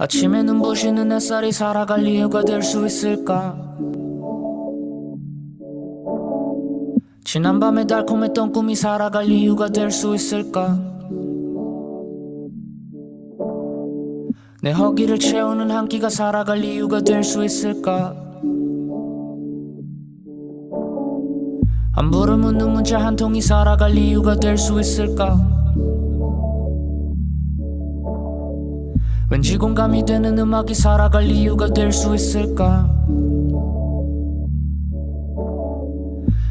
아침에 눈부시는 햇살이 살아갈 이유가 될 수 있을까? 지난밤에 달콤했던 꿈이 살아갈 이유가 될 수 있을까? 내 허기를 채우는 한 끼가 살아갈 이유가 될 수 있을까? 안부를 묻는 문자 한 통이 살아갈 이유가 될 수 있을까? 왠지 공감이 되는 음악이 살아갈 이유가 될 수 있을까?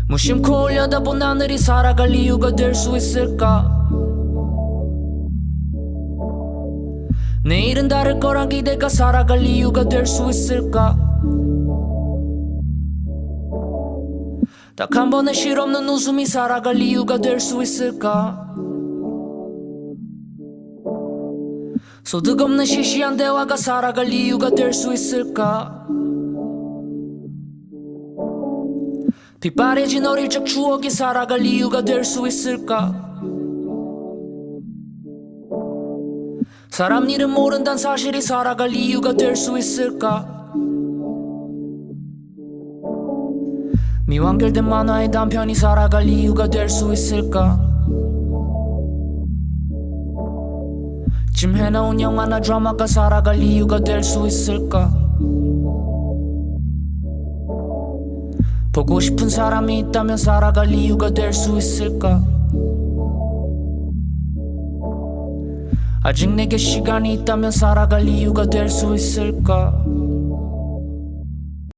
무심코 올려다본 하늘이 살아갈 이유가 될 수 있을까? 내일은 다를 거란 기대가 살아갈 이유가 될 수 있을까? 딱 한 번의 실없는 웃음이 살아갈 이유가 될 수 있을까? 소득 없는 시시한 대화가 살아갈 이유가 될 수 있을까? 빛바래진 어릴 적 추억이 살아갈 이유가 될 수 있을까? 사람 일은 모른단 사실이 살아갈 이유가 될 수 있을까? 미완결된 만화의 단편이 살아갈 이유가 될 수 있을까? 지금 해놓은 영화나 드라마가 살아갈 이유가 될 수 있을까? 보고 싶은 사람이 있다면 살아갈 이유가 될 수 있을까? 아직 내게 시간이 있다면 살아갈 이유가 될 수 있을까?